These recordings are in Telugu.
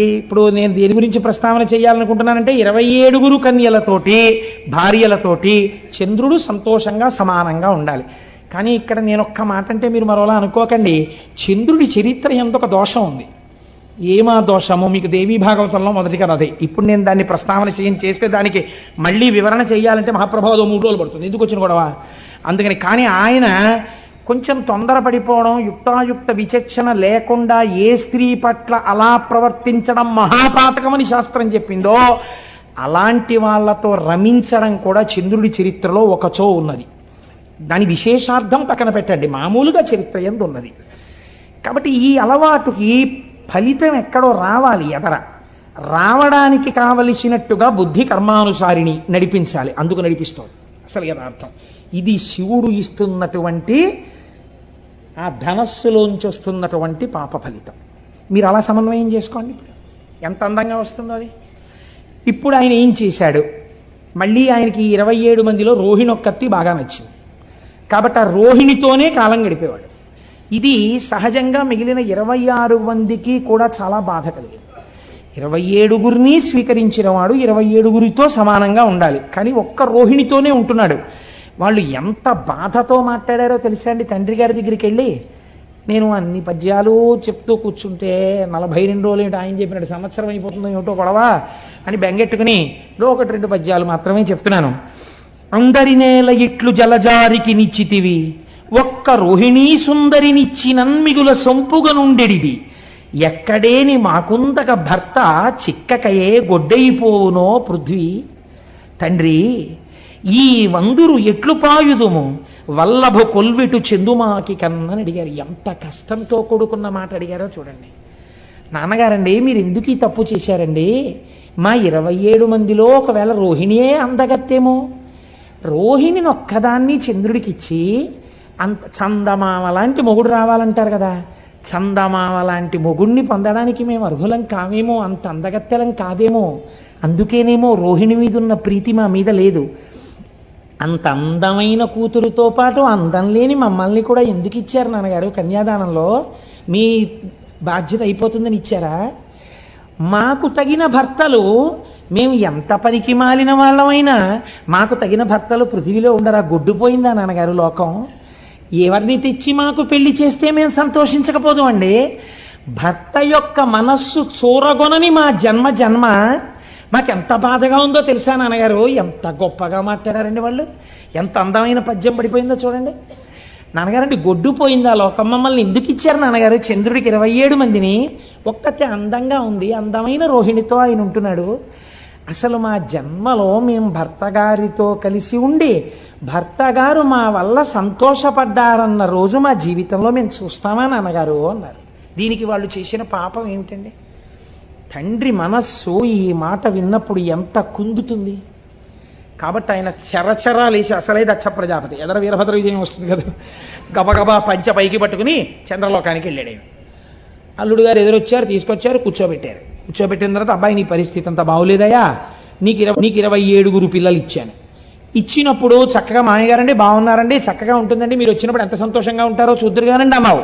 ఇప్పుడు నేను దేని గురించి ప్రస్తావన చేయాలనుకుంటున్నానంటే ఇరవై ఏడుగురు కన్యలతోటి భార్యలతోటి చంద్రుడు సంతోషంగా సమానంగా ఉండాలి. కానీ ఇక్కడ నేను ఒక్క మాట అంటే మీరు మరోలా అనుకోకండి. చంద్రుడి చరిత్ర ఎంత ఒక దోషం ఉంది. ఏమా దోషము? మీకు దేవీ భాగవతంలో మొదటి కదా అదే. ఇప్పుడు నేను దాన్ని ప్రస్తావన చేయని చేస్తే దానికి మళ్ళీ వివరణ చేయాలంటే మహాప్రభావం మూడు రోజులు పడుతుంది. ఎందుకు వచ్చిన గొడవ? అందుకని కానీ ఆయన కొంచెం తొందరపడిపోవడం యుక్తాయుక్త విచక్షణ లేకుండా ఏ స్త్రీ పట్ల అలా ప్రవర్తించడం మహాపాతకమని శాస్త్రం చెప్పిందో అలాంటి వాళ్ళతో రమించడం కూడా చంద్రుడి చరిత్రలో ఒకచో ఉన్నది. దాని విశేషార్థం పక్కన పెట్టండి మామూలుగా చరిత్ర ఎందు ఉన్నది. కాబట్టి ఈ అలవాటుకి ఫలితం ఎక్కడో రావాలి ఎదర. రావడానికి కావలసినట్టుగా బుద్ధి కర్మానుసారిని నడిపించాలి అందుకు నడిపిస్తుంది. అసలు యథార్థం ఇది శివుడు ఇస్తున్నటువంటి ఆ ధనస్సులోంచి వస్తున్నటువంటి పాప ఫలితం. మీరు అలా సమన్వయం చేసుకోండి. ఇప్పుడు ఎంత అందంగా వస్తుందో అది. ఇప్పుడు ఆయన ఏం చేశాడు? మళ్ళీ ఆయనకి ఇరవై ఏడు మందిలో రోహిణి ఒక్కత్తి బాగా నచ్చింది. కాబట్టి ఆ రోహిణితోనే కాలం గడిపేవాడు. ఇది సహజంగా మిగిలిన ఇరవై ఆరు మందికి కూడా చాలా బాధ కలిగింది. ఇరవై ఏడుగురిని స్వీకరించిన వాడు ఇరవై ఏడుగురితో సమానంగా ఉండాలి. కానీ ఒక్క రోహిణితోనే ఉంటున్నాడు. వాళ్ళు ఎంత బాధతో మాట్లాడారో తెలుసా అండి? తండ్రి గారి దగ్గరికి వెళ్ళి నేను అన్ని పద్యాలు చెప్తూ కూర్చుంటే నలభై రెండు రోజులు ఏంటి ఆయన చెప్పినట్టు సంవత్సరం అయిపోతుందో ఏమిటో గొడవ అని బెంగెట్టుకుని ఏదో ఒకటి రెండు పద్యాలు మాత్రమే చెప్తున్నాను. అందరి నేల ఇట్లు జలజారికి నిచ్చితివి ఒక్క రోహిణీ సుందరినిచ్చినన్ మిగుల సొంపుగా నుండెడిది. ఎక్కడేని మాకుందక భర్త చిక్కకయే గొడ్డైపోవునో పృథ్వీ. తండ్రి ఈ వందురు ఎట్లు పాయుదుము? వల్లభ కొల్విటు చెందుమాకి కన్నని అడిగారు. ఎంత కష్టంతో కొడుకున్న మాట అడిగారో చూడండి. నాన్నగారండి మీరు ఎందుకు ఈ తప్పు చేశారండి? మా ఇరవై ఏడు మందిలో ఒకవేళ రోహిణియే అందగత్తేమో? రోహిణిని ఒక్కదాన్ని చంద్రుడికి ఇచ్చి అంత చందమామ లాంటి మొగుడు రావాలంటారు కదా. చందమామ లాంటి మొగుడిని పొందడానికి మేము అర్హులం కామేమో అంత అందగత్తెలం కాదేమో. అందుకేనేమో రోహిణి మీద ఉన్న ప్రీతి మా మీద లేదు. అంత అందమైన కూతురుతో పాటు అందం లేని మమ్మల్ని కూడా ఎందుకు ఇచ్చారు నాన్నగారు కన్యాదానంలో? మీ బాధ్యత అయిపోతుందని ఇచ్చారా? మాకు తగిన భర్తలు మేము ఎంత పనికి మాలిన వాళ్ళమైనా మాకు తగిన భర్తలు పృథివీలో ఉండరా? గొడ్డుపోయిందా నాన్నగారు లోకం? ఎవరిని తెచ్చి మాకు పెళ్ళి చేస్తే మేము సంతోషించకపోదు అండి భర్త యొక్క మనస్సు చూరగొనని మా జన్మ జన్మ మాకెంత బాధగా ఉందో తెలుసా నాన్నగారు? ఎంత గొప్పగా మాట్లాడారండి వాళ్ళు. ఎంత అందమైన పద్యం పడిపోయిందో చూడండి. నాన్నగారండి గొడ్డు పోయిందా? లోకం మమ్మల్ని ఎందుకు ఇచ్చారు నాన్నగారు? చంద్రుడికి ఇరవై ఏడు మందిని ఒక్కతే అందంగా ఉంది అందమైన రోహిణితో ఆయన ఉంటున్నాడు. అసలు మా జన్మలో మేము భర్త గారితో కలిసి ఉండి భర్త గారు మా వల్ల సంతోషపడ్డారన్న రోజు మా జీవితంలో మేము చూస్తామా నాన్నగారు? అన్నారు. దీనికి వాళ్ళు చేసిన పాపం ఏమిటండి? తండ్రి మనస్సు ఈ మాట విన్నప్పుడు ఎంత కుందుతుంది? కాబట్టి ఆయన చరచరాలేసి అసలే దక్ష ప్రజాపతి. ఎదర వీరభద్ర విజయం వస్తుంది కదా. గబగబా పంచ పైకి పట్టుకుని చంద్రలోకానికి వెళ్ళాడు ఆయన. అల్లుడు గారు ఎదురొచ్చారు తీసుకొచ్చారు కూర్చోబెట్టారు. కూర్చోబెట్టిన తర్వాత అబ్బాయి నీ పరిస్థితి అంత బాగోలేదయా నీకు ఇరవై నీకు ఇరవై ఏడుగురు పిల్లలు ఇచ్చాను. ఇచ్చినప్పుడు చక్కగా మామయ్యగారండి బాగున్నారండి చక్కగా ఉంటుందండి. మీరు వచ్చినప్పుడు ఎంత సంతోషంగా ఉంటారో చూద్దరుగానండి అన్నావు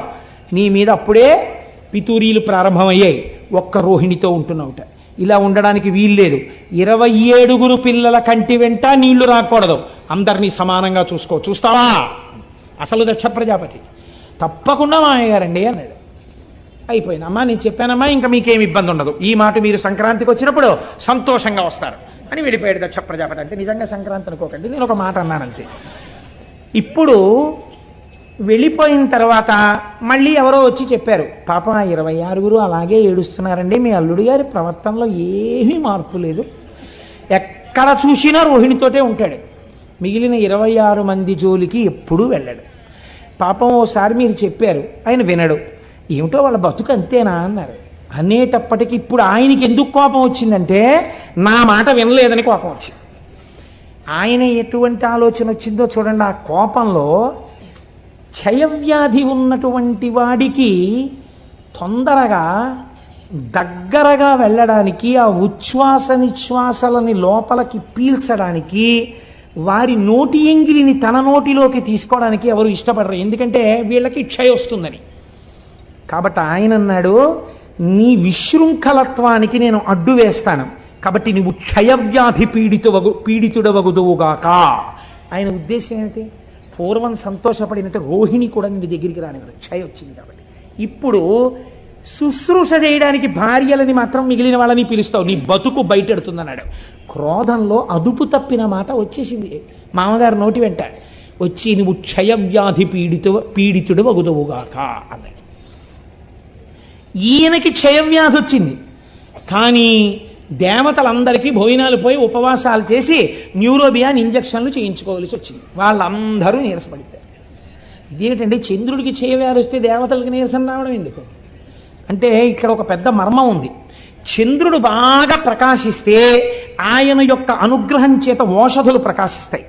నీ మీద అప్పుడే పితూరీలు ప్రారంభమయ్యాయి. ఒక్క రోహిణితో ఉంటున్నావుట. ఇలా ఉండడానికి వీల్లేదు ఇరవై ఏడుగురు పిల్లల కంటి వెంట నీళ్ళు రాకూడదు. అందరినీ సమానంగా చూసుకో. చూస్తావా? అసలు దక్ష ప్రజాపతి. తప్పకుండా మామయ్య అన్నాడు. అయిపోయింది అమ్మా నేను చెప్పానమ్మా ఇంకా మీకేం ఇబ్బంది ఉండదు. ఈ మాట మీరు సంక్రాంతికి వచ్చినప్పుడు సంతోషంగా వస్తారు. అని వెళ్ళిపోయాడు దక్ష ప్రజాపతి. అంటే నిజంగా సంక్రాంతి అనుకోకండి నేను ఒక మాట అన్నాను అంతే ఇప్పుడు వెళ్ళిపోయిన తర్వాత మళ్ళీ ఎవరో వచ్చి చెప్పారు పాపం ఆ ఇరవై ఆరుగురు అలాగే ఏడుస్తున్నారండి మీ అల్లుడు గారి ప్రవర్తనలో ఏమీ మార్పు లేదు. ఎక్కడ చూసినా రోహిణితోటే ఉంటాడు. మిగిలిన ఇరవై ఆరు మంది జోలికి ఎప్పుడూ వెళ్ళాడు. పాపం ఓసారి మీరు చెప్పారు ఆయన వినడు. ఏమిటో వాళ్ళ బతుకు అంతేనా అన్నారు. అనేటప్పటికి ఇప్పుడు ఆయనకి ఎందుకు కోపం వచ్చిందంటే నా మాట వినలేదని కోపం వచ్చింది. ఆయన ఎటువంటి ఆలోచన వచ్చిందో చూడండి ఆ కోపంలో క్షయవ్యాధి ఉన్నటువంటి వాడికి తొందరగా దగ్గరగా వెళ్ళడానికి ఆ ఉచ్ఛ్వాస నిశ్వాసలని లోపలికి పీల్చడానికి వారి నోటి ఎంగిలిని తన నోటిలోకి తీసుకోవడానికి ఎవరు ఇష్టపడరు. ఎందుకంటే వీళ్ళకి క్షయ వస్తుందని. కాబట్టి ఆయన అన్నాడు నీ విశృంఖలత్వానికి నేను అడ్డు వేస్తాను. కాబట్టి నువ్వు క్షయవ్యాధి పీడితు పీడితుడవగుదువుగాక. ఆయన ఉద్దేశం ఏమిటి? పూర్వం సంతోషపడినట్టు రోహిణి కూడా నీ దగ్గరికి రానివ్వరు క్షయ వచ్చింది కాబట్టి. ఇప్పుడు శుశ్రూష చేయడానికి భార్యలని మాత్రం మిగిలిన వాళ్ళని పిలుస్తావు. నీ బతుకు బయటెడుతుందన్నాడు. క్రోధంలో అదుపు తప్పిన మాట వచ్చేసింది. మామగారు నోటి వెంట వచ్చి నువ్వు క్షయవ్యాధి పీడితు పీడితుడు వగుదవుగాక అన్నాడు. ఈయనకి క్షయవ్యాధి వచ్చింది. కానీ దేవతలందరికీ భోజనాలు పోయి ఉపవాసాలు చేసి న్యూరోబియాన్ ఇంజక్షన్లు చేయించుకోవాల్సి వచ్చింది. వాళ్ళందరూ నీరసపడిపోయారు. ఇదేమిటండి చంద్రుడికి క్షయవ్యాధి వస్తే దేవతలకు నీరసం రావడం ఎందుకు? అంటే ఇక్కడ ఒక పెద్ద మర్మం ఉంది. చంద్రుడు బాగా ప్రకాశిస్తే ఆయన యొక్క అనుగ్రహం చేత ఓషధులు ప్రకాశిస్తాయి.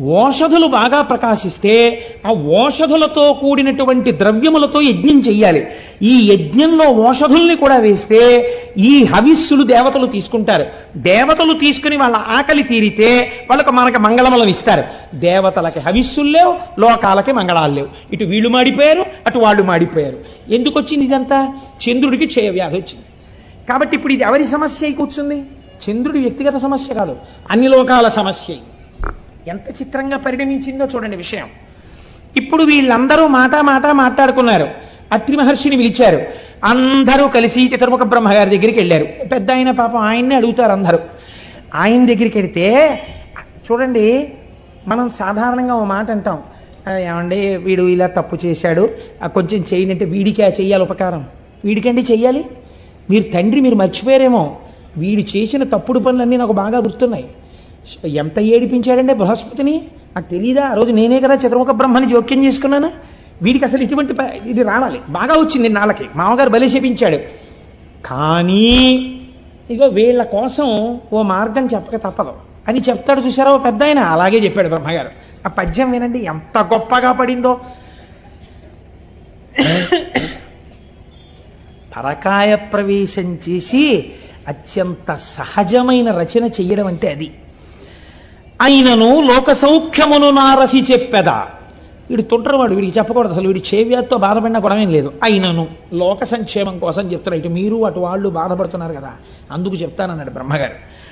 ఓషధులు బాగా ప్రకాశిస్తే ఆ ఓషధులతో కూడినటువంటి ద్రవ్యములతో యజ్ఞం చెయ్యాలి. ఈ యజ్ఞంలో ఓషధుల్ని కూడా వేస్తే ఈ హవిస్సులు దేవతలు తీసుకుంటారు. దేవతలు తీసుకుని వాళ్ళ ఆకలి తీరితే వాళ్ళకు మనకి మంగళములను ఇస్తారు. దేవతలకి హవిస్సులు లేవు లోకాలకి మంగళాలు లేవు. ఇటు వీళ్ళు మాడిపోయారు అటు వాళ్ళు మాడిపోయారు. ఎందుకు వచ్చింది ఇదంతా? చంద్రుడికి క్షయవ్యాధి వచ్చింది. కాబట్టి ఇప్పుడు ఇది ఎవరి సమస్య అయి కూర్చుంది? చంద్రుడి వ్యక్తిగత సమస్య కాదు అన్ని లోకాల సమస్య. ఎంత చిత్రంగా పరిణమించిందో చూడండి విషయం. ఇప్పుడు వీళ్ళందరూ మాటా మాటా మాట్లాడుకున్నారు. అత్రి మహర్షిని పిలిచారు. అందరూ కలిసి చతుర్ముఖ బ్రహ్మగారి దగ్గరికి వెళ్ళారు. పెద్ద ఆయన పాపం ఆయన్ని అడుగుతారు అందరూ. ఆయన దగ్గరికి వెడితే చూడండి మనం సాధారణంగా ఓ మాట అంటాం. ఏమండి వీడు ఇలా తప్పు చేశాడు. ఆ, కొంచెం చేయండి అంటే వీడికి ఆ చెయ్యాలి ఉపకారం. వీడికండి చెయ్యాలి. మీరు తండ్రి మీరు మర్చిపోయారేమో. వీడు చేసిన తప్పుడు పనులన్నీ నాకు బాగా గుర్తున్నాయి. ఎంత ఏడిపించాడంటే బృహస్పతిని? నాకు తెలియదా ఆ రోజు నేనే కదా చతుర్ముఖ బ్రహ్మని జోక్యం చేసుకున్నాను? వీడికి అసలు ఇటువంటి ఇది రావాలి. బాగా వచ్చింది నాళ్ళకి మామగారు బలి చేపించాడు. కానీ ఇగో వీళ్ళ కోసం ఓ మార్గం చెప్పక తప్పదు. అని చెప్తాడు చూసారా ఓ పెద్ద ఆయన? అలాగే చెప్పాడు బ్రహ్మగారు. ఆ పద్యం వినండి ఎంత గొప్పగా పడిందో. పరకాయ ప్రవేశం చేసి అత్యంత సహజమైన రచన చెయ్యడం అంటే అది. ఆయనను లోక సౌఖ్యమును నారసి చెప్పెదా. వీడు తుంటరవాడు వీడికి చెప్పకూడదు అసలు. వీడి చేవ్యాతో బాధపడినా గొడవేం లేదు. అయినను లోక సంక్షేమం కోసం చెప్తున్నా. ఇటు మీరు అటు వాళ్ళు బాధపడుతున్నారు కదా. అందుకు చెప్తానన్నాడు బ్రహ్మగారు.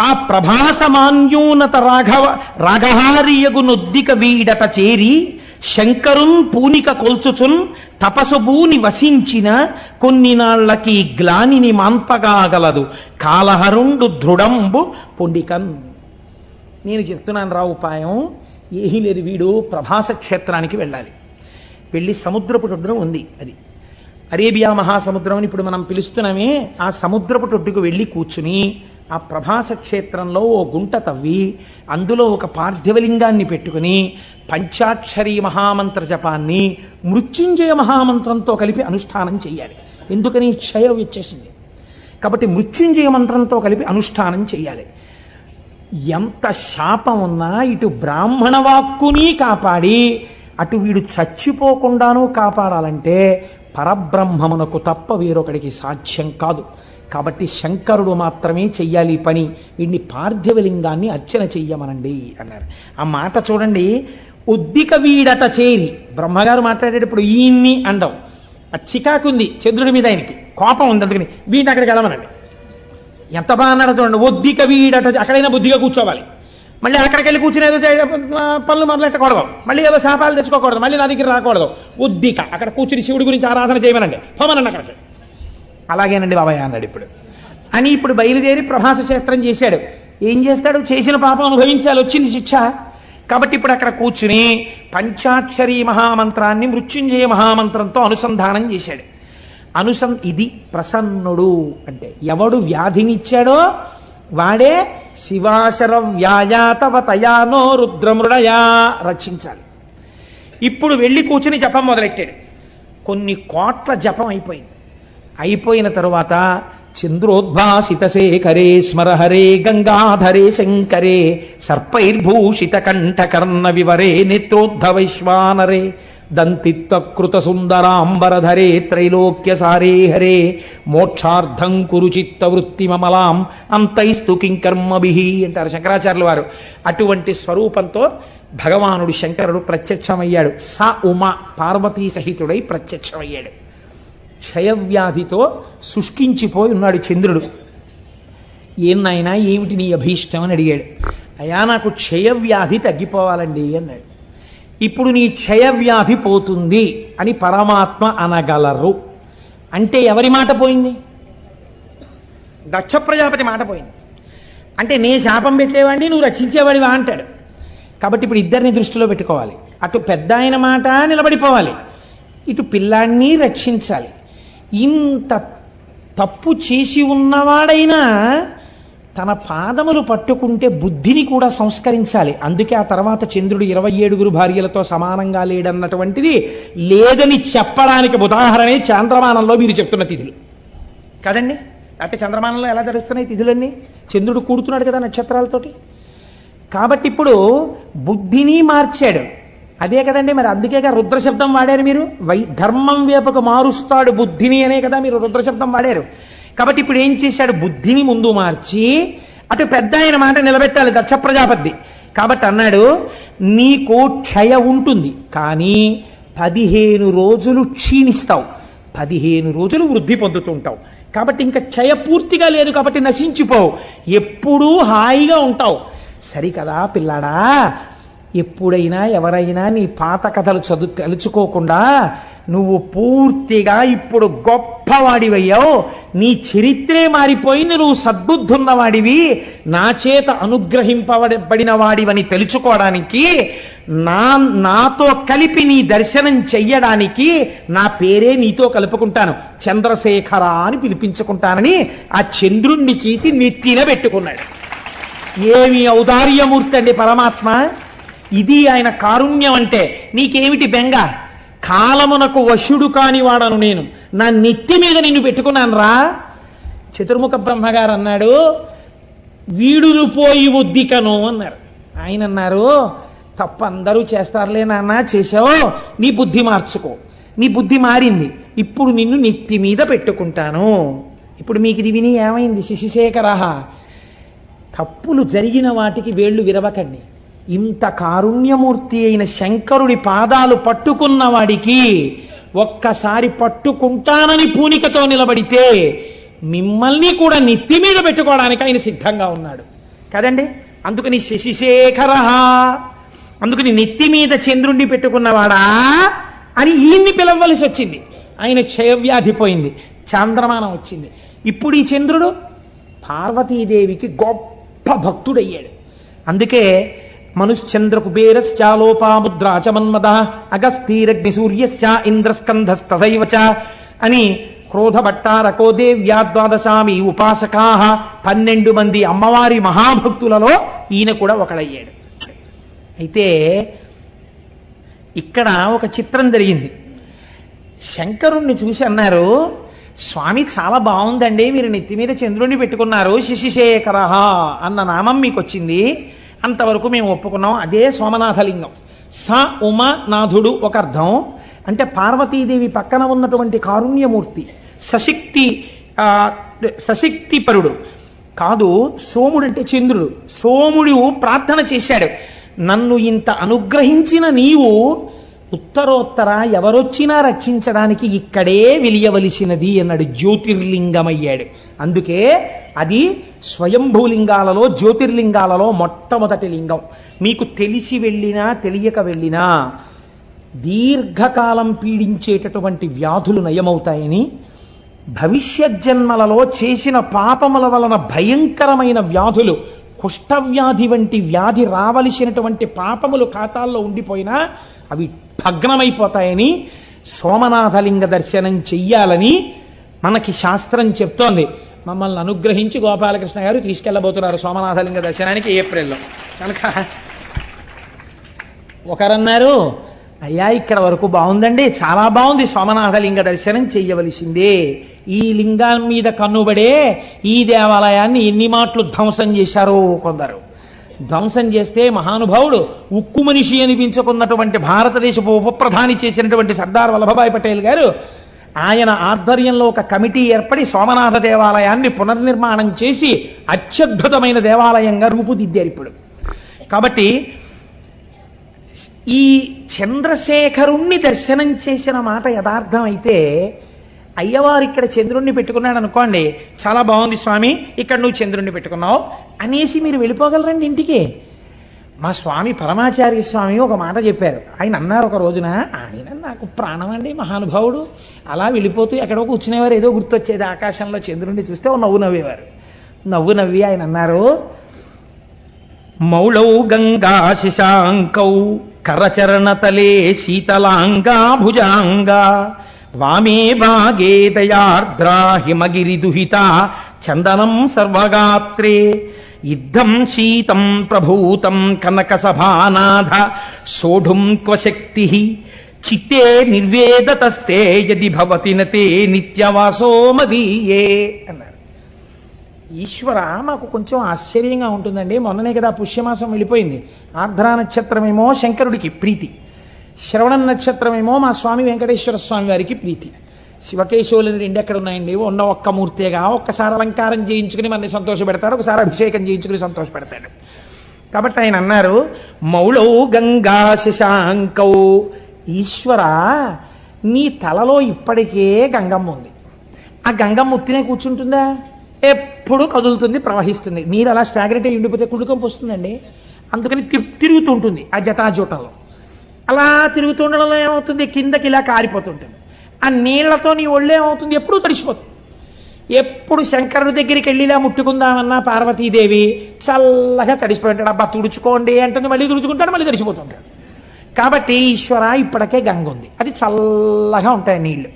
ఆ ప్రభాసమాన్యూనత రాఘవ రాఘహారియగు నొద్దిక వీడట చేరి శంకరున్ పూనిక కొల్చుచున్ తపసుభూని వసించిన కొన్ని నాళ్ళకి గ్లానిని మాన్పగాగలదు కాలహరుండు దృఢంబు పొండికన్ నేను చెప్తున్నాను రా ఉపాయం ఏమీ లేదు వీడు ప్రభాస క్షేత్రానికి వెళ్ళాలి. వెళ్ళి సముద్రపు ఒడ్డున ఉంది అది. అరేబియా మహాసముద్రం అని ఇప్పుడు మనం పిలుస్తున్నామే ఆ సముద్రపు ఒడ్డుకు వెళ్ళి కూర్చుని ఆ ప్రభాస క్షేత్రంలో ఓ గుంట తవ్వి అందులో ఒక పార్థివలింగాన్ని పెట్టుకుని పంచాక్షరీ మహామంత్ర జపాన్ని మృత్యుంజయ మహామంత్రంతో కలిపి అనుష్ఠానం చేయాలి ఎందుకని క్షయం వచ్చేసింది? కాబట్టి మృత్యుంజయ మంత్రంతో కలిపి అనుష్ఠానం చేయాలి ఎంత శాపం ఉన్నా ఇటు బ్రాహ్మణ వాక్కుని కాపాడి అటు వీడు చచ్చిపోకుండానూ కాపాడాలంటే పరబ్రహ్మమునకు తప్ప వేరొకడికి సాధ్యం కాదు. కాబట్టి శంకరుడు మాత్రమే చెయ్యాలి పని. వీడిని పార్థివలింగాన్ని అర్చన చెయ్యమనండి అన్నారు. ఆ మాట చూడండి. ఉద్దిక వీడట చేరి బ్రహ్మగారు మాట్లాడేటప్పుడు ఈయన్ని అండం. ఆ చికాకుంది చంద్రుడి మీద ఆయనకి కోపం ఉంది అందుకని వీడిని అక్కడికి వెళ్ళమనండి. ఎంత బాగా అన్నాడు చూడండి. ఒద్దిక కవీడట అక్కడైనా బుద్ధిగా కూర్చోవాలి. మళ్ళీ అక్కడికి వెళ్ళి కూర్చుని ఏదో పనులు మొదలెట్టకూడదు. మళ్ళీ ఏదో శాపాలు తెచ్చుకోకూడదు. మళ్ళీ నా దగ్గర రాకూడదు. ఉద్దిక అక్కడ కూర్చుని శివుడి గురించి ఆరాధన చేయమనండి. పోమనండి అక్కడికి అలాగేనండి బాబాయ్ అన్నాడు ఇప్పుడు. అని ఇప్పుడు బయలుదేరి ప్రభాస క్షేత్రం చేశాడు. ఏం చేస్తాడు? చేసిన పాపం అనుభవించాలి. వచ్చింది శిక్ష. కాబట్టి ఇప్పుడు అక్కడ కూర్చుని పంచాక్షరీ మహామంత్రాన్ని మృత్యుంజయ మహామంత్రంతో అనుసంధానం చేశాడు. అనుసం ఇది ప్రసన్నుడు అంటే ఎవడు వ్యాధినిచ్చాడో వాడే శివాశర వ్యాయాతవ తయానో రుద్రమృడయా రక్షించాలి. ఇప్పుడు వెళ్ళి కూర్చుని జపం మొదలెట్టాడు. కొన్ని కోట్ల జపం అయిపోయింది. అయిపోయిన తరువాత చంద్రోద్భాసిత శేఖరే స్మరహరే గంగాధరే శంకరే సర్పైర్భూషిత కంఠకర్ణ వివరే నేత్రోద్ధవైశ్వానరే దంతిత్వకృత సుందరాంబరధరే త్రైలోక్య సారే హరే మోక్షార్థం కురు చిత్త అంతైస్తు కింకర్మభి అంటారు శంకరాచార్యుల వారు. అటువంటి స్వరూపంతో భగవానుడు శంకరుడు ప్రత్యక్షమయ్యాడు. స ఉమ పార్వతీ సహితుడై ప్రత్యక్షమయ్యాడు. క్షయవ్యాధితో శుష్కించిపోయి ఉన్నాడు చంద్రుడు. ఏం నాయనా ఏమిటి నీ అభీష్టం అని అడిగాడు. అయా నాకు క్షయవ్యాధి తగ్గిపోవాలండి అన్నాడు. ఇప్పుడు నీ క్షయవ్యాధి పోతుంది అని పరమాత్మ అనగలరు. అంటే ఎవరి మాట పోయింది? దక్ష ప్రజాపతి మాట పోయింది. అంటే నే శాపం పెట్టేవాడిని నువ్వు రక్షించేవాడివా అంటాడు. కాబట్టి ఇప్పుడు ఇద్దరిని దృష్టిలో పెట్టుకోవాలి. అటు పెద్ద ఆయన మాట నిలబడిపోవాలి. ఇటు పిల్లాన్ని రక్షించాలి. ఇంత తప్పు చేసి ఉన్నవాడైనా తన పాదములు పట్టుకుంటే బుద్ధిని కూడా సంస్కరించాలి. అందుకే ఆ తర్వాత చంద్రుడు ఇరవై ఏడుగురు భార్యలతో సమానంగా లేడన్నటువంటిది లేదని చెప్పడానికి ఉదాహరణే చంద్రమానంలో మీరు చెప్తున్న తిథులు. కదండి? అయితే చంద్రమానంలో ఎలా జరుగుతున్నాయి తిథులన్నీ? చంద్రుడు కూడుతున్నాడు కదా నక్షత్రాలతోటి. కాబట్టి ఇప్పుడు బుద్ధిని మార్చాడు. అదే కదండి మరి అందుకేగా రుద్రశబ్దం వాడారు మీరు? వై ధర్మం వేపకు మారుస్తాడు బుద్ధిని అనే కదా మీరు రుద్రశబ్దం వాడారు. కాబట్టి ఇప్పుడు ఏం చేశాడు? బుద్ధిని ముందు మార్చి అటు పెద్ద ఆయన మాట నిలబెట్టాలి దక్ష ప్రజాపతి. కాబట్టి అన్నాడు నీకు క్షయ ఉంటుంది కానీ పదిహేను రోజులు క్షీణిస్తావు. పదిహేను రోజులు వృద్ధి పొందుతుంటావు కాబట్టి ఇంకా క్షయ పూర్తిగా లేదు కాబట్టి నశించిపోవు. ఎప్పుడూ హాయిగా ఉంటావు. సరికదా పిల్లాడా? ఎప్పుడైనా ఎవరైనా నీ పాత కథలు చదువు తలుచుకోకుండా నువ్వు పూర్తిగా ఇప్పుడు గొప్ప గొప్పవాడివయ్యావు. నీ చరిత్రే మారిపోయింది నువ్వు సద్బుద్ధున్నవాడివి. నా చేత అనుగ్రహింపబడిన వాడివని తెలుసుకోవడానికి నా నాతో కలిపి నీ దర్శనం చెయ్యడానికి నా పేరే నీతో కలుపుకుంటాను. చంద్రశేఖర అని పిలిపించుకుంటానని ఆ చంద్రుణ్ణి చేసి నెత్తిన పెట్టుకున్నాడు. ఏమి ఔదార్యమూర్తి అండి పరమాత్మ. ఇది ఆయన కారుణ్యం అంటే నీకేమిటి బెంగ? కాలమునకు వశుడు కాని వాడను నేను. నా నెత్తి మీద నిన్ను పెట్టుకున్నాను రా. చతుర్ముఖ బ్రహ్మగారు అన్నాడు వీడును పోయి ఉద్దికను అన్నారు. ఆయన అన్నారు తప్ప అందరూ చేస్తారులే నాన్న చేసావు నీ బుద్ధి మార్చుకో. నీ బుద్ధి మారింది ఇప్పుడు నిన్ను నెత్తి మీద పెట్టుకుంటాను. ఇప్పుడు మీకు ఇది విని ఏమైంది శశిశేఖరహ? తప్పులు జరిగిన వాటికి వేళ్ళు విరవకండి. ఇంత కారుణ్యమూర్తి అయిన శంకరుడి పాదాలు పట్టుకున్న వాడికి ఒక్కసారి పట్టుకుంటానని పూనికతో నిలబడితే మిమ్మల్ని కూడా నెత్తి మీద పెట్టుకోవడానికి ఆయన సిద్ధంగా ఉన్నాడు. కదండి? అందుకని శశిశేఖర అందుకని నెత్తి మీద చంద్రుణ్ణి పెట్టుకున్నవాడా అని ఈయన్ని పిలవలసి వచ్చింది. ఆయన క్షయవ్యాధి పోయింది చంద్రమానం వచ్చింది. ఇప్పుడు ఈ చంద్రుడు పార్వతీదేవికి గొప్ప భక్తుడయ్యాడు. అందుకే మనుశ్చంద్ర కుబేరశ్చాలోపాముద్రా చ మన్మద అగస్తీరగ్ని సూర్యశ్చ ఇంద్రస్కంధస్తథైవ చ అని క్రోధభట్టారకో దేవ్యా ద్వాదశామి ఉపాసకా పన్నెండు మంది అమ్మవారి మహాభక్తులలో ఈయన కూడా ఒకడయ్యాడు. అయితే ఇక్కడ ఒక చిత్రం జరిగింది. శంకరుణ్ణి చూసి అన్నారు స్వామి చాలా బాగుందండి మీరు నెత్తి మీద చంద్రుణ్ణి పెట్టుకున్నారు శశిశేఖర అన్న నామం మీకు వచ్చింది అంతవరకు మేము ఒప్పుకున్నాం. అదే సోమనాథలింగం స ఉమ నాథుడు ఒక అర్థం. అంటే పార్వతీదేవి పక్కన ఉన్నటువంటి కారుణ్యమూర్తి సశక్తి సశక్తి పరుడు కాదు సోముడు అంటే చంద్రుడు. సోముడు ప్రార్థన చేశాడు. నన్ను ఇంత అనుగ్రహించిన నీవు ఉత్తరోత్తర ఎవరొచ్చినా రక్షించడానికి ఇక్కడే వెలియవలసినది అన్నాడు జ్యోతిర్లింగమయ్యాడు. అందుకే అది స్వయంభూలింగాలలో జ్యోతిర్లింగాలలో మొట్టమొదటి లింగం. మీకు తెలిసి వెళ్ళినా తెలియక వెళ్ళినా దీర్ఘకాలం పీడించేటటువంటి వ్యాధులు నయమవుతాయని భవిష్యత్ జన్మలలో చేసిన పాపముల వలన భయంకరమైన వ్యాధులు కుష్ఠవ్యాధి వంటి వ్యాధి రావలసినటువంటి పాపములు ఖాతాల్లో ఉండిపోయినా అవి భగ్నమైపోతాయని సోమనాథలింగ దర్శనం చెయ్యాలని మనకి శాస్త్రం చెప్తోంది. మమ్మల్ని అనుగ్రహించి గోపాలకృష్ణ గారు తీసుకెళ్ళబోతున్నారు సోమనాథలింగ దర్శనానికి ఏప్రిల్లో. కనుక ఒకరన్నారు అయ్యా ఇక్కడ వరకు బాగుందండి. చాలా బాగుంది. సోమనాథలింగ దర్శనం చెయ్యవలసిందే. ఈ లింగం మీద కన్నుబడే ఈ దేవాలయాన్ని ఎన్ని మాటలు ధ్వంసం చేశారో కొందరు. ధ్వంసం చేస్తే మహానుభావుడు ఉక్కు మనిషి అనిపించుకున్నటువంటి భారతదేశపు ఉప ప్రధాని చేసినటువంటి సర్దార్ వల్లభభాయ్ పటేల్ గారు ఆయన ఆధ్వర్యంలో ఒక కమిటీ ఏర్పడి సోమనాథ దేవాలయాన్ని పునర్నిర్మాణం చేసి అత్యద్భుతమైన దేవాలయంగా రూపుదిద్దారు ఇప్పుడు. కాబట్టి ఈ చంద్రశేఖరుణ్ణి దర్శనం చేసిన మాట యథార్థమైతే అయితే అయ్యవారు ఇక్కడ చంద్రుణ్ణి పెట్టుకున్నాడు అనుకోండి చాలా బాగుంది స్వామి ఇక్కడ నువ్వు చంద్రుణ్ణి పెట్టుకున్నావు అనేసి మీరు వెళ్ళిపోగలరండి ఇంటికి. మా స్వామి పరమాచార్య స్వామి ఒక మాట చెప్పారు. ఆయన అన్నారు ఒక రోజున ఆయన నాకు ప్రాణం అండి మహానుభావుడు. అలా వెళ్ళిపోతూ ఎక్కడో కూర్చునేవారు ఏదో గుర్తొచ్చేది ఆకాశంలో చంద్రుణ్ణి చూస్తే నవ్వు నవ్వేవారు. నవ్వు నవ్వి ఆయన అన్నారు మౌళౌ గంగా శశాంకౌ కరచరణతలే శీతలాంగా భుజాంగా. వామే భాగే దయార్ద్రా హిమగిరి దుహిత చందనం సర్వగాత్రే. యుద్ధం శీతం ప్రభూతం కనక సభానాథ సోఢుం క్వశక్తి చిత్తే నిర్వేదతస్తే యది భవతి నతే నిత్యవాసో మదీయే. అన్నారు ఈశ్వర మాకు కొంచెం ఆశ్చర్యంగా ఉంటుందండి. మొన్ననే కదా పుష్యమాసం వెళ్ళిపోయింది. ఆర్ద్ర నక్షత్రమేమో శంకరుడికి ప్రీతి. శ్రవణం నక్షత్రమేమో మా స్వామి వెంకటేశ్వర స్వామి వారికి ప్రీతి. శివకేశవులని రెండు ఎక్కడ ఉన్నాయండి? ఉన్న ఒక్క మూర్తిగా ఒక్కసారి అలంకారం చేయించుకుని మనని సంతోష పెడతాడు ఒకసారి అభిషేకం చేయించుకుని సంతోష పెడతాడు కాబట్టి ఆయన అన్నారు మౌళౌ గంగా శశాంకౌ. ఈశ్వర నీ తలలో ఇప్పటికే గంగమ్మ ఉంది. ఆ గంగమ్మ ఉత్తినే కూర్చుంటుందా? ఎప్పుడు కదులుతుంది ప్రవహిస్తుంది. నీరు అలా స్టాగ్రెట్ అయి ఉండిపోతే కుళ్ళుకంపు వస్తుందండి. అందుకని తి- తిరుగుతూ ఉంటుంది ఆ జటాజూటంలో. అలా తిరుగుతూ ఉండడంలో ఏమవుతుంది? కిందకి ఇలా కారిపోతుంటుంది. ఆ నీళ్ళతో నీ ఒళ్ళు ఏమవుతుంది? ఎప్పుడూ తడిసిపోతుంది. ఎప్పుడు శంకరుడి దగ్గరికి వెళ్ళి ఇలా ముట్టుకుందామన్నా పార్వతీదేవి చల్లగా తడిసిపోయి ఉంటాడు. అబ్బా తుడుచుకోండి అంటుంది. మళ్ళీ తుడుచుకుంటాడు మళ్ళీ తడిసిపోతుంటాడు కాబట్టి ఈశ్వర ఇప్పటికే గంగ ఉంది అది చల్లగా ఉంటాయి నీళ్ళు.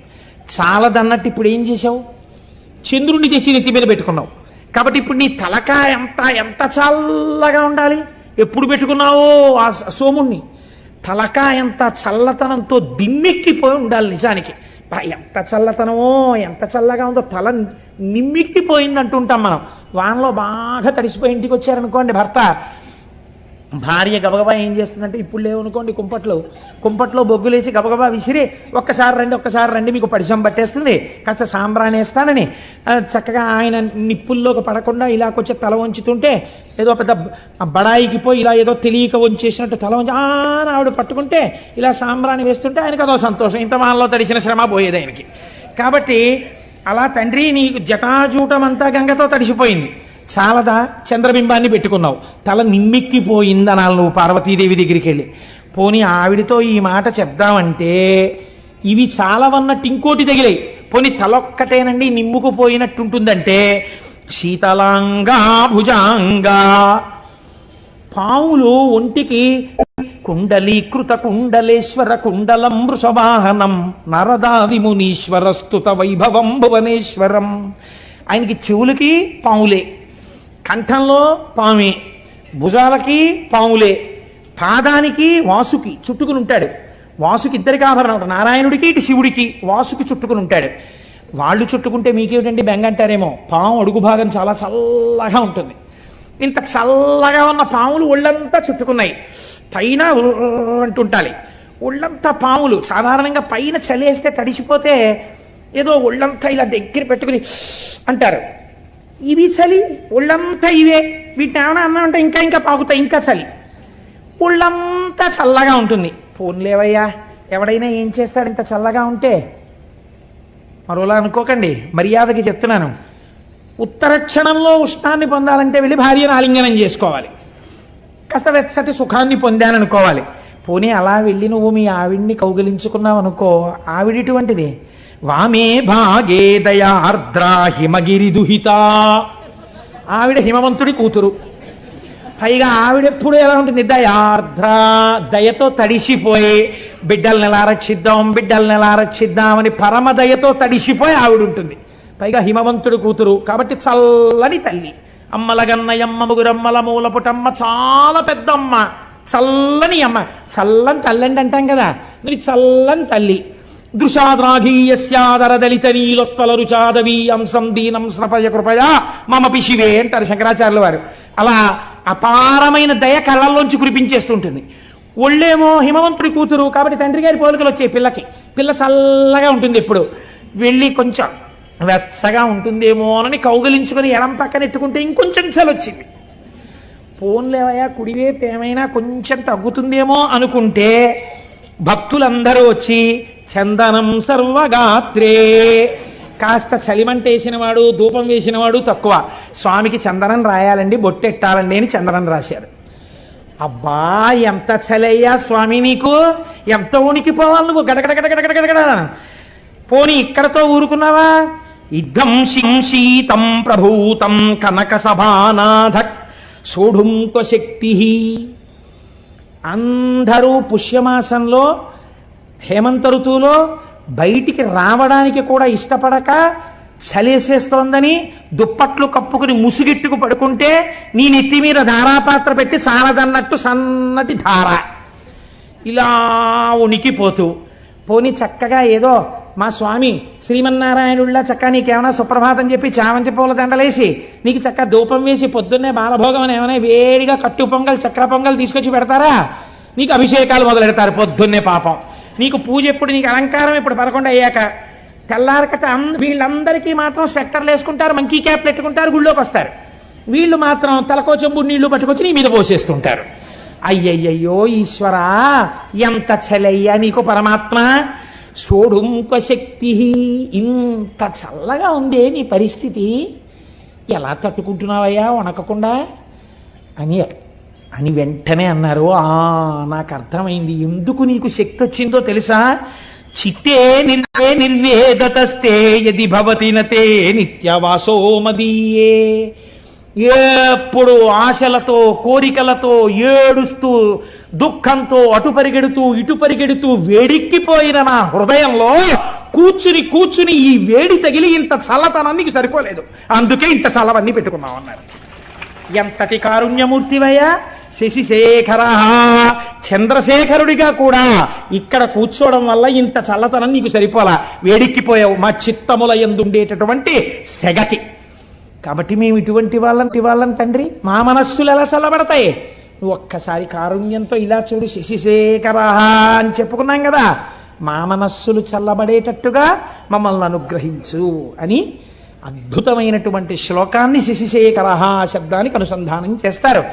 చాలదన్నట్టు ఇప్పుడు ఏం చేసావు చంద్రుడిని తెచ్చి నెత్తి మీద పెట్టుకున్నావు. కాబట్టి ఇప్పుడు నీ తలక ఎంత ఎంత చల్లగా ఉండాలి? ఎప్పుడు పెట్టుకున్నావో ఆ సోముణ్ణి? తలక ఎంత చల్లతనంతో దిమ్మెక్కిపోయి ఉండాలి నిజానికి. ఎంత చల్లతనమో ఎంత చల్లగా ఉందో తల నిమ్మెక్కిపోయింది అంటుంటాం మనం. వానలో బాగా తడిసిపోయి ఇంటికి వచ్చారనుకోండి భర్త భార్య గబగబా ఏం చేస్తుందంటే ఇప్పుడు లేవనుకోండి కుంపట్లో. కుంపట్లో బొగ్గులేసి గబగబా విసిరి ఒక్కసారి రండి ఒక్కసారి రండి మీకు పడిశం పట్టేస్తుంది. కాస్త సాంబ్రాణి వేస్తానని. చక్కగా ఆయన నిప్పుల్లోకి పడకుండా ఇలా కొంచెం తల వంచుతుంటే ఏదో పెద్ద బడాయికి పోయి ఇలా ఏదో తెలియక వంచేసినట్టు తల వంచి ఆవిడ పట్టుకుంటే ఇలా సాంబ్రాణి వేస్తుంటే ఆయనకు అదో సంతోషం. ఇంత వానలో తడిచిన శ్రమ పోయేది ఆయనకి. కాబట్టి అలా తండ్రి నీకు జటాజూటమంతా గంగతో తడిసిపోయింది. చాలదా? చంద్రబింబాన్ని పెట్టుకున్నావు. తల నిమ్మిక్కిపోయింది అనాలి నువ్వు పార్వతీదేవి దగ్గరికి వెళ్ళి పోనీ ఆవిడతో ఈ మాట చెప్దామంటే ఇవి చాలవన్నట్టు ఇంకోటి తగిలాయి. పోనీ తలొక్కటేనండి నిమ్ముకుపోయినట్టుంటుందంటే శీతలాంగా భుజాంగా పావులు ఒంటికి కుండలీకృత కుండలేశ్వర కుండలం వృషవాహనం నరదాది మునీశ్వర స్తుత వైభవం భువనేశ్వరం. ఆయనకి చెవులకి పావులే కంఠంలో పామే భుజాలకి పాములే పాదానికి వాసుకి చుట్టుకుని ఉంటాడు వాసుకి ఇద్దరికి ఆభరణం నారాయణుడికి ఇటు శివుడికి వాసుకి చుట్టుకుని ఉంటాడు వాళ్ళు చుట్టుకుంటే మీకేమిటండి బెంగ అంటారేమో? పాము అడుగు భాగం చాలా చల్లగా ఉంటుంది. ఇంత చల్లగా ఉన్న పాములు ఒళ్ళంతా చుట్టుకున్నాయి. పైన అంటుంటాలి ఒళ్ళంతా పాములు. సాధారణంగా పైన చలేస్తే తడిసిపోతే ఏదో ఒళ్ళంతా ఇలా దగ్గర పెట్టుకుని అంటారు. ఇవి చలి ఒళ్ళంతా ఇవే. వీటిని ఏమైనా అన్నామంటే ఇంకా ఇంకా పాకుతాయి ఇంకా చలి. ఒళ్ళంతా చల్లగా ఉంటుంది. పోన్లేవయ్యా ఎవడైనా ఏం చేస్తాడు ఇంత చల్లగా ఉంటే? మరోలా అనుకోకండి మర్యాదకి చెప్తున్నాను. ఉత్తర క్షణంలో ఉష్ణాన్ని పొందాలంటే వెళ్ళి భార్యను ఆలింగనం చేసుకోవాలి. కాస్త వెచ్చటి సుఖాన్ని పొందాననుకోవాలి. పోనీ అలా వెళ్ళి నువ్వు మీ ఆవిడ్ని కౌగిలించుకున్నావు అనుకో ఆవిడిటువంటిది వామే భాగే దయార్ద్రా హిమగిరి దుహిత. ఆవిడ హిమవంతుడి కూతురు. పైగా ఆవిడెప్పుడు ఎలా ఉంటుంది? దయార్ద్ర దయతో తడిసిపోయి బిడ్డల్ని ఎలా రక్షిద్దాం బిడ్డల్ని ఎలా రక్షిద్దామని పరమ దయతో తడిసిపోయి ఆవిడ ఉంటుంది. పైగా హిమవంతుడు కూతురు. కాబట్టి చల్లని తల్లి. అమ్మలగన్నయమ్మ ముగురమ్మల మూలపుటమ్మ చాలా పెద్దమ్మ. చల్లని అమ్మ. చల్లని తల్లండి అంటాం కదా. మరి చల్లని తల్లి. దృశాద్రాఘీయస్యాదర దళిత రుచాదవీ అంశం దీనం స్నపయ కృపయా. మమ పిశివే అంటారు శంకరాచార్యుల వారు. అలా అపారమైన దయ కళ్ళల్లోంచి కురిపించేస్తుంటుంది. ఒళ్ళేమో హిమవంతుడి కూతురు కాబట్టి తండ్రి గారి పోలికలు వచ్చాయి పిల్లకి. పిల్ల చల్లగా ఉంటుంది ఎప్పుడు. వెళ్ళి కొంచెం వెచ్చగా ఉంటుందేమో అని కౌగలించుకొని ఎడం పక్కన ఎట్టుకుంటే ఇంకొంచెం చలి వచ్చింది. పోన్లేవయ్యా కుడివైపు ఏమైనా కొంచెం తగ్గుతుందేమో అనుకుంటే భక్తులందరూ వచ్చి చందనం సర్వగాత్రే. కాస్త చలిమంట వేసినవాడు ధూపం వేసినవాడు తక్కువ. స్వామికి చందనం రాయాలండి బొట్టెట్టాలండి అని చందనం రాశారు. అబ్బా ఎంత చలయ్యా స్వామి నీకు. ఎంత ఉనికిపోవాలి నువ్వు. గడగడగడగడగడగడ గడగడ పోనీ ఇక్కడతో ఊరుకున్నావా? ఇద్దం శిం శీతం ప్రభూతం కనక సభానాథ సోఢుంక శక్తి అందరూ పుష్యమాసంలో హేమంత ఋతువులో బయటికి రావడానికి కూడా ఇష్టపడక చలేసేస్తోందని దుప్పట్లు కప్పుకుని ముసుగెట్టుకు పడుకుంటే నీ నెత్తి మీద ధారాపాత్ర పెట్టి చాలదన్నట్టు సన్నటి ధార. ఇలా ఉనికిపోతూ పోని చక్కగా ఏదో మా స్వామి శ్రీమన్నారాయణుడిలా చక్క నీకేమైనా సుప్రభాతం చెప్పి చామంతి పూల దండలేసి నీకు చక్కగా ధూపం వేసి పొద్దున్నే బాలభోగం అని ఏమైనా వేడిగా కట్టు పొంగల్ చక్ర పొంగల్ తీసుకొచ్చి పెడతారా? నీకు అభిషేకాలు మొదలు పెడతారు పొద్దున్నే పాపం. నీకు పూజ ఎప్పుడు నీకు అలంకారం ఇప్పుడు పదకొండు అయ్యాక తెల్లారకట వీళ్ళందరికీ మాత్రం స్వెక్టర్లు వేసుకుంటారు మంకీ క్యాప్ పెట్టుకుంటారు గుళ్ళోకి వస్తారు. వీళ్ళు మాత్రం తలకో చెంబు నీళ్ళు పట్టుకొచ్చి నీ మీద పోసేస్తుంటారు. అయ్యయ్యయ్యో ఈశ్వరా ఎంత చలయ్యా నీకు పరమాత్మ. సోడుంపశక్తి ఇంత చల్లగా ఉందే నీ పరిస్థితి. ఎలా తట్టుకుంటున్నావయ్యా వణకకుండా? అని అని వెంటనే అన్నారు. ఆ నాకు అర్థమైంది ఎందుకు నీకు శక్తి వచ్చిందో తెలుసా? చిత్తే నిర్వే నిర్వేదతస్తే యది భవతి నతే నిత్యవాసో మదీయే ఎప్పుడు ఆశలతో కోరికలతో ఏడుస్తూ దుఃఖంతో అటు పరిగెడుతూ ఇటు పరిగెడుతూ వేడెక్కిపోయిన నా హృదయంలో కూర్చుని కూర్చుని ఈ వేడి తగిలి ఇంత చల్లతనానికి సరిపోలేదు. అందుకే ఇంత చల్లవన్నీ పెట్టుకున్నాం అన్నారు ఎంతటి కారుణ్యమూర్తివయ్యా? శశిశేఖర చంద్రశేఖరుడిగా కూడా ఇక్కడ కూర్చోవడం వల్ల ఇంత చల్లతనం నీకు సరిపోలా. వేడెక్కిపోయావు. మా చిత్తముల ఎందుండేటటువంటి సెగకి. కాబట్టి మేము ఇటువంటి వాళ్ళంటి వాళ్ళం తండ్రి. మా మనస్సులు ఎలా చల్లబడతాయి? నువ్వు ఒక్కసారి కారుణ్యంతో ఇలా చూడు శశిశేఖర అని చెప్పుకున్నాం కదా. మా మనస్సులు చల్లబడేటట్టుగా మమ్మల్ని అనుగ్రహించు అని అద్భుతమైనటువంటి శ్లోకాన్ని శశిశేఖర శబ్దానికి అనుసంధానం చేస్తారు.